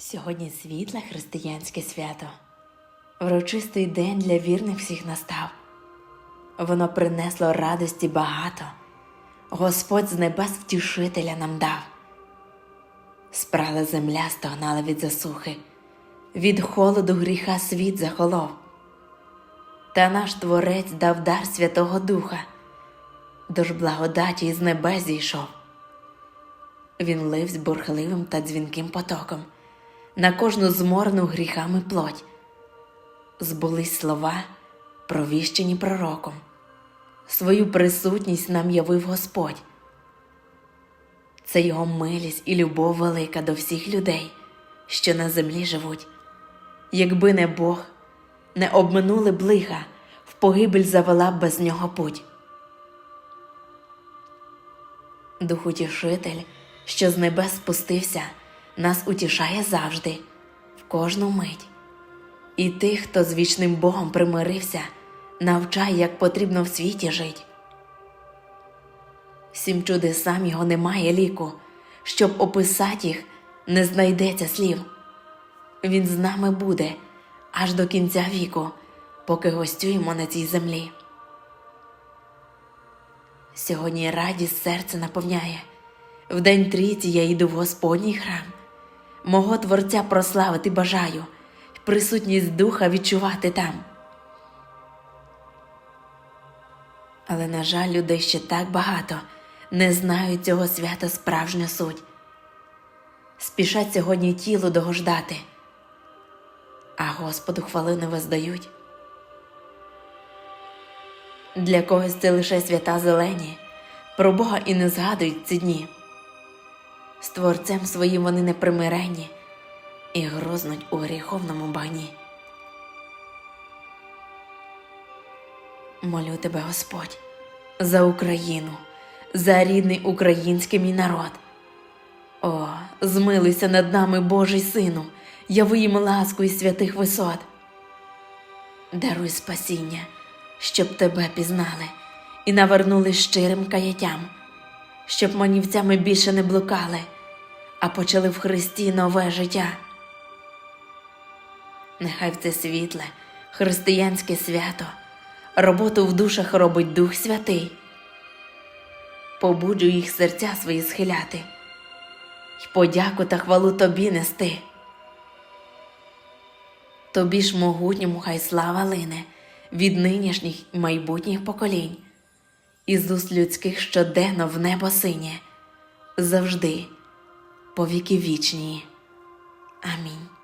Сьогодні світле християнське свято. Врочистий день для вірних всіх настав. Воно принесло радості багато. Господь з небес втішителя нам дав. Спрала земля стогнала від засухи, від холоду гріха світ захолов. Та наш Творець дав дар Святого Духа, до ж благодаті з небес зійшов. Він ливсь бурхливим та дзвінким потоком на кожну зморну гріхами плоть. Збулись слова, провіщені пророком. Свою присутність нам явив Господь. Це його милість і любов велика до всіх людей, що на землі живуть. Якби не Бог, не обминули б лиха, в погибель завела б без нього путь. Дух утішитель, що з небес спустився, нас утішає завжди, в кожну мить. І тих, хто з вічним Богом примирився, навчає, як потрібно в світі жить. Всім чудесам його немає ліку, щоб описати їх, не знайдеться слів. Він з нами буде аж до кінця віку, поки гостюємо на цій землі. Сьогодні радість серце наповняє. В день трійці я йду в Господній храм. Мого Творця прославити бажаю, присутність духа відчувати там. Але, на жаль, людей ще так багато не знають цього свята справжню суть. Спішать сьогодні тілу догождати, а Господу хвали не воздають. Для когось це лише свята зелені, про Бога і не згадують ці дні. З творцем своїм вони непримиренні і грознуть у гріховному багні. Молю тебе, Господь, за Україну, за рідний український мій народ. О, змилуйся над нами, Божий Сину, яви їм ласку із святих висот. Даруй спасіння, щоб тебе пізнали і навернули щирим каяттям, щоб манівцями більше не блукали, а почали в Христі нове життя. Нехай в це світле, християнське свято, роботу в душах робить Дух Святий, побуджуй їх серця свої схиляти, й подяку та хвалу тобі нести. Тобі ж могутньому хай слава лине від нинішніх і майбутніх поколінь, із людських щоденно в небо синє, завжди, по віки вічні. Амінь.